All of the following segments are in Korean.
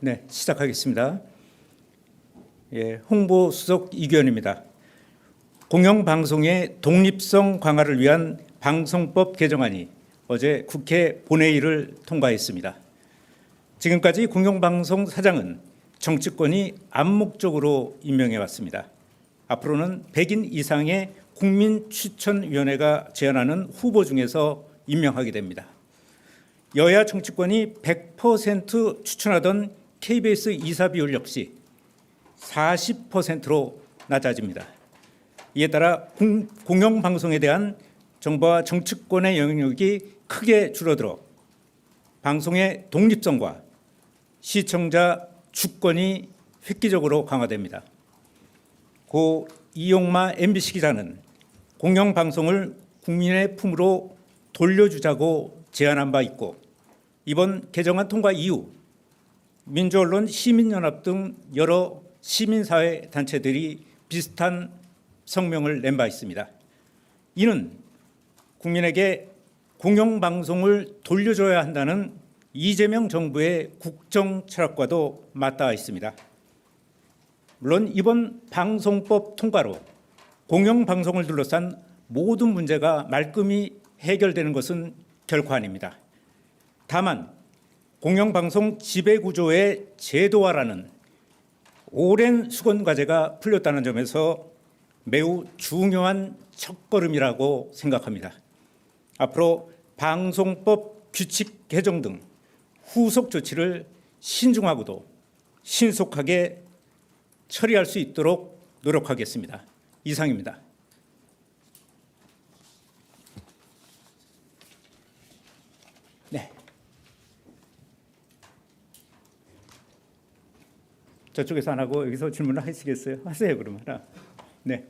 네, 시작하겠습니다. 예, 홍보 수석 이규현입니다. 공영방송의 독립성 강화를 위한 방송법 개정안이 어제 국회 본회의를 통과했습니다. 지금까지 공영방송 사장은 정치권이 암묵적으로 임명해 왔습니다. 앞으로는 100인 이상의 국민 추천위원회가 제안하는 후보 중에서 임명하게 됩니다. 여야 정치권이 100% 추천하던 KBS 이사 비율 역시 40%로 낮아집니다. 이에 따라 공, 공영 방송에 대한 정부와 정치권의 영향력이 크게 줄어들어 방송의 독립성과 시청자 주권이 획기적으로 강화됩니다. 고 이용마 MBC 기자는 공영 방송을 국민의 품으로 돌려주자고 제안한 바 있고 이번 개정안 통과 이후 민주언론 시민연합 등 여러 시민사회 단체들이 비슷한 성명을 낸 바 있습니다. 이는 국민에게 공영방송을 돌려줘야 한다는 이재명 정부의 국정 철학과도 맞닿아 있습니다. 물론 이번 방송법 통과로 공영방송을 둘러싼 모든 문제가 말끔히 해결되는 것은 결코 아닙니다. 다만 공영방송 지배구조의 제도화라는 오랜 수건 과제가 풀렸다는 점에서 매우 중요한 첫걸음이라고 생각합니다. 앞으로 방송법 규칙 개정 등 후속 조치를 신중하고도 신속하게 처리할 수 있도록 노력하겠습니다. 이상입니다. 네. 저쪽에서 안 하고 여기서 질문을 하시겠어요? 하세요 그러면 하나. 네.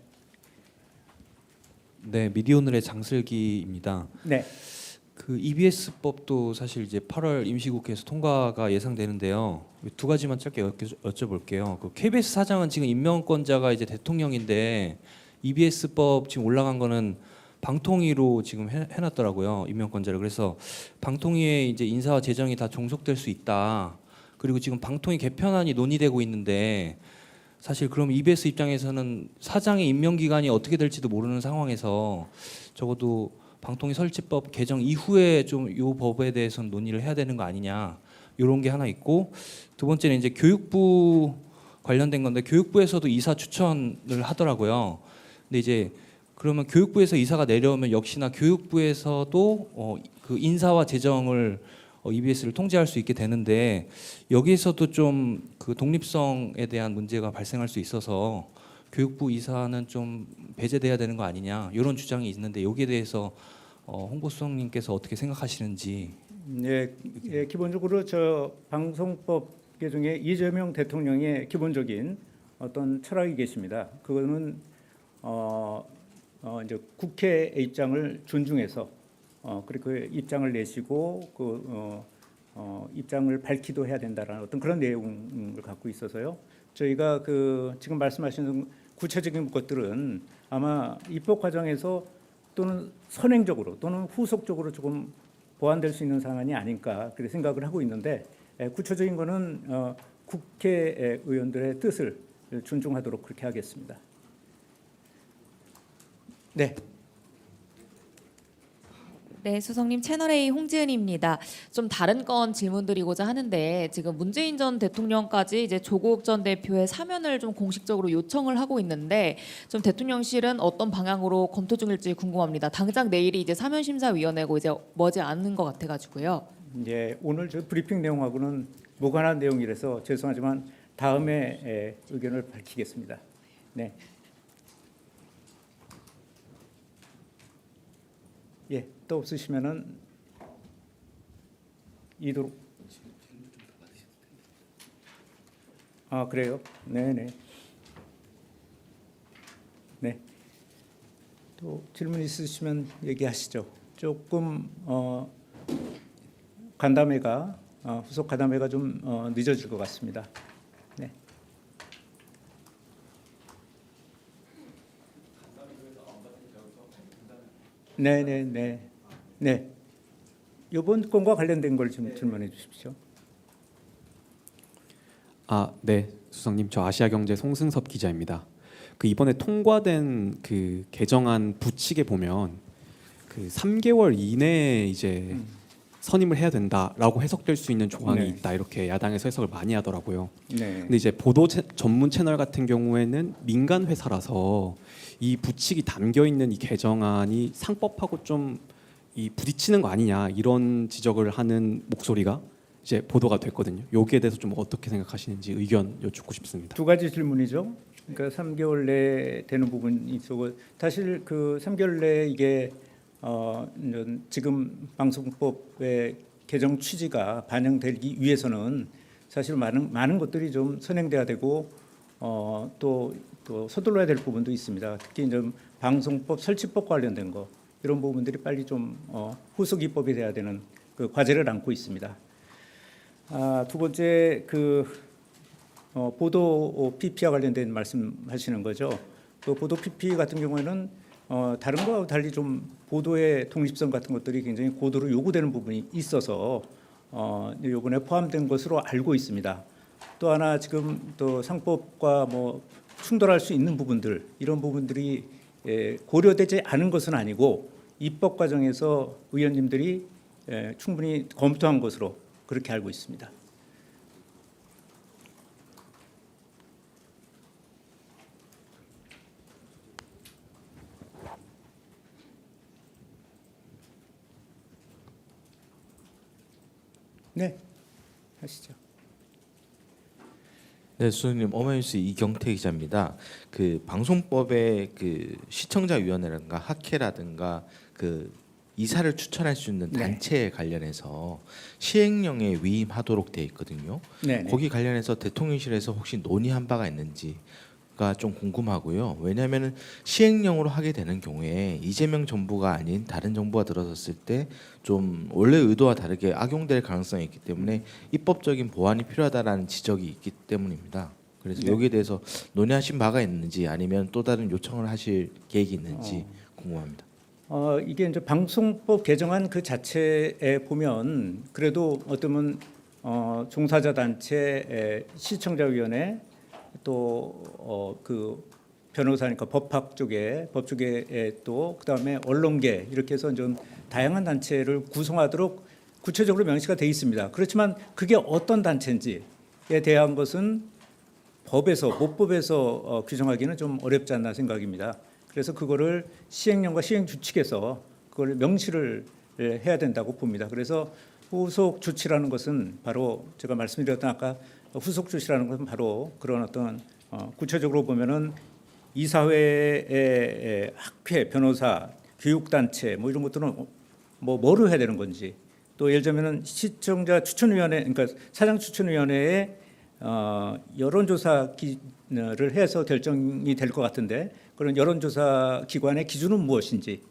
네, 미디오늘의 장슬기입니다. 네. 그 EBS법도 사실 이제 8월 임시국회에서 통과가 예상되는데요. 두 가지만 짧게 여쭤- 여쭤볼게요. 그 KBS 사장은 지금 임명권자가 이제 대통령인데 EBS법 지금 올라간 거는 방통위로 지금 해, 해놨더라고요. 임명권자를 그래서 방통위에 이제 인사와 재정이 다 종속될 수 있다. 그리고 지금 방통위 개편안이 논의되고 있는데 사실 그럼 EBS 입장에서는 사장의 임명 기간이 어떻게 될지도 모르는 상황에서 적어도 방통위 설치법 개정 이후에 좀이 법에 대해서는 논의를 해야 되는 거 아니냐 이런 게 하나 있고 두 번째는 이제 교육부 관련된 건데 교육부에서도 이사 추천을 하더라고요. 근데 이제 그러면 교육부에서 이사가 내려오면 역시나 교육부에서도 어, 그 인사와 재정을 어, EBS를 통제할 수 있게 되는데 여기에서도 좀 그 독립성에 대한 문제가 발생할 수 있어서 교육부 이사는 좀 배제돼야 되는 거 아니냐 이런 주장이 있는데 여기에 대해서 어, 홍보수석님께서 어떻게 생각하시는지 예, 예, 기본적으로 저 방송법 개정에 이재명 대통령의 기본적인 어떤 철학이 계십니다. 그거는 어, 어 이제 국회의 입장을 존중해서 어 그리고 그 입장을 내시고 그 어, 어, 입장을 밝히도 해야 된다라는 어떤 그런 내용을 갖고 있어서요. 저희가 그 지금 말씀하시는 구체적인 것들은 아마 입법 과정에서 또는 선행적으로 또는 후속적으로 조금 보완될 수 있는 사안이 아닐까 그렇게 생각을 하고 있는데 에, 구체적인 거는 어, 국회 의원들의 뜻을 존중하도록 그렇게 하겠습니다. 네, 네, 수석님 채널 A 홍지은입니다. 좀 다른 건 질문드리고자 하는데 지금 문재인 전 대통령까지 이제 조국 전 대표의 사면을 좀 공식적으로 요청을 하고 있는데 좀 대통령실은 어떤 방향으로 검토 중일지 궁금합니다. 당장 내일이 이제 사면 심사위원회고 이제 머지 않는 것 같아가지고요. 이제 오늘 저 브리핑 내용하고는 무관한 내용이라서 죄송하지만 다음에 에, 의견을 밝히겠습니다. 네. 예, 또 없으시면은 이도록. 아 그래요? 네, 네. 네. 또 질문 있으시면 얘기하시죠. 조금 어. 간담회가 어, 후속 간담회가 좀 어, 늦어질 것 같습니다. 네, 네, 네, 네. 이번 건과 관련된 걸 좀 질문해 주십시오. 아, 네, 수석님, 저 아시아경제 송승섭 기자입니다. 그 이번에 통과된 그 개정안 부칙에 보면 그 3개월 이내에 이제 선임을 해야 된다라고 해석될 수 있는 조항이 네. 있다 이렇게 야당에서 해석을 많이 하더라고요. 네. 근데 이제 보도 채- 전문 채널 같은 경우에는 민간 회사라서 이 부칙이 담겨 있는 이 개정안이 상법하고 좀 이 부딪히는 거 아니냐 이런 지적을 하는 목소리가 이제 보도가 됐거든요. 여기에 대해서 좀 어떻게 생각하시는지 의견 여쭙고 싶습니다. 두 가지 질문이죠. 그러니까 3개월 내에 되는 부분이 있고 사실 그 3개월 내에 이게 어 지금 방송법의 개정 취지가 반영되기 위해서는 사실 많은 많은 것들이 좀 선행돼야 되고 어 또또 또 서둘러야 될 부분도 있습니다. 특히 이제 방송법 설치법 관련된 거 이런 부분들이 빨리 좀 어, 후속 입법이 돼야 되는 그 과제를 안고 있습니다. 아, 두 번째 그 어, 보도 PP와 관련된 말씀하시는 거죠. 그 보도 PP 같은 경우에는 어, 다른 거와 달리 좀 보도의 독립성 같은 것들이 굉장히 고도로 요구되는 부분이 있어서 어, 요번에 포함된 것으로 알고 있습니다. 또 하나 지금 또 상법과 뭐 충돌할 수 있는 부분들 이런 부분들이 예, 고려되지 않은 것은 아니고 입법 과정에서 의원님들이 예, 충분히 검토한 것으로 그렇게 알고 있습니다. 네, 하시죠. 네, 수석님 어메이스 이경태 기자입니다. 그 방송법의 그 시청자위원회라든가 학회라든가 그 이사를 추천할 수 있는 네. 단체에 관련해서 시행령에 위임하도록 돼 있거든요. 네, 네. 거기 관련해서 대통령실에서 혹시 논의한 바가 있는지가 좀 궁금하고요. 왜냐하면 시행령으로 하게 되는 경우에 이재명 정부가 아닌 다른 정부가 들어섰을 때 좀 원래 의도와 다르게 악용될 가능성이 있기 때문에 입법적인 보완이 필요하다라는 지적이 있기 때문입니다. 그래서 네. 여기에 대해서 논의하신 바가 있는지 아니면 또 다른 요청을 하실 계획이 있는지 궁금합니다. 어, 이게 이제 방송법 개정안 그 자체에 보면 그래도 어쩌면 어, 종사자 단체, 에, 시청자위원회 또그 변호사니까 법학 쪽에 법 쪽에 에, 또 그다음에 언론계 이렇게 해서 좀 다양한 단체를 구성하도록 구체적으로 명시가 돼 있습니다. 그렇지만 그게 어떤 단체인지에 대한 것은 법에서 모법에서 어, 규정하기는 좀 어렵지 않나 생각입니다. 그래서 그거를 시행령과 시행 주칙에서 그걸 명시를 예, 해야 된다고 봅니다. 그래서 후속 조치라는 것은 바로 제가 말씀드렸던 아까 후속 조치라는 것은 바로 그런 어떤 어, 구체적으로 보면은 이사회의 학회, 변호사, 교육단체 뭐 이런 것들은 뭐 뭐로 해야 되는 건지 또 예를 들면은 시청자 추천위원회 그러니까 사장 추천위원회에 어, 여론조사 기를 해서 결정이 될 것 같은데 그런 여론조사 기관의 기준은 무엇인지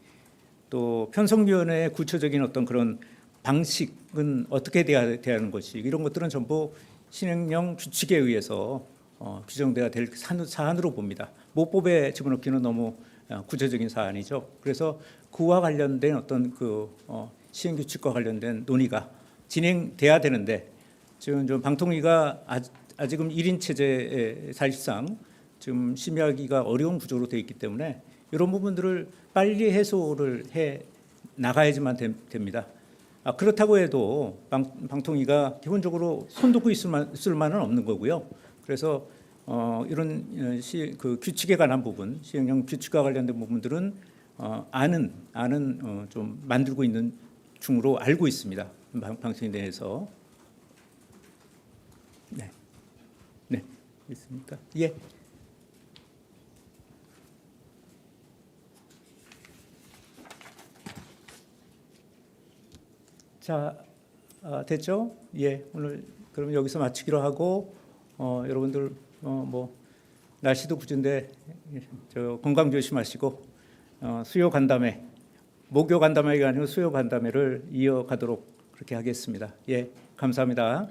또 편성위원회의 구체적인 어떤 그런 방식은 어떻게 돼야 되는 것이 이런 것들은 전부 신행령 규칙에 의해서 어, 규정돼야 될 산- 사안으로 봅니다. 모법에 집어넣기는 너무 어, 구체적인 사안이죠. 그래서 그와 관련된 어떤 그 어, 시행 규칙과 관련된 논의가 진행돼야 되는데 지금 좀 방통위가 아직, 아직은 1인 체제에 사실상 지금 심의하기가 어려운 구조로 되어 있기 때문에 이런 부분들을 빨리 해소를 해 나가야지만 됨- 됩니다. 아, 그렇다고 해도 방, 방통위가 기본적으로 손 놓고 있을, 만, 있을 만은 없는 거고요. 그래서 어, 이런 어, 시, 그 규칙에 관한 부분, 시행령 규칙과 관련된 부분들은 어, 아는 아는 어, 좀 만들고 있는 중으로 알고 있습니다. 방, 방통위 내에서. 네, 네, 있습니까? 예. 자, 아, 됐죠? 예, 오늘 그럼 여기서 마치기로 하고 어, 여러분들 어, 뭐 날씨도 궂은데 저 건강 조심하시고 어, 수요 간담회, 목요 간담회가 아니고 수요 간담회를 이어가도록 그렇게 하겠습니다. 예, 감사합니다.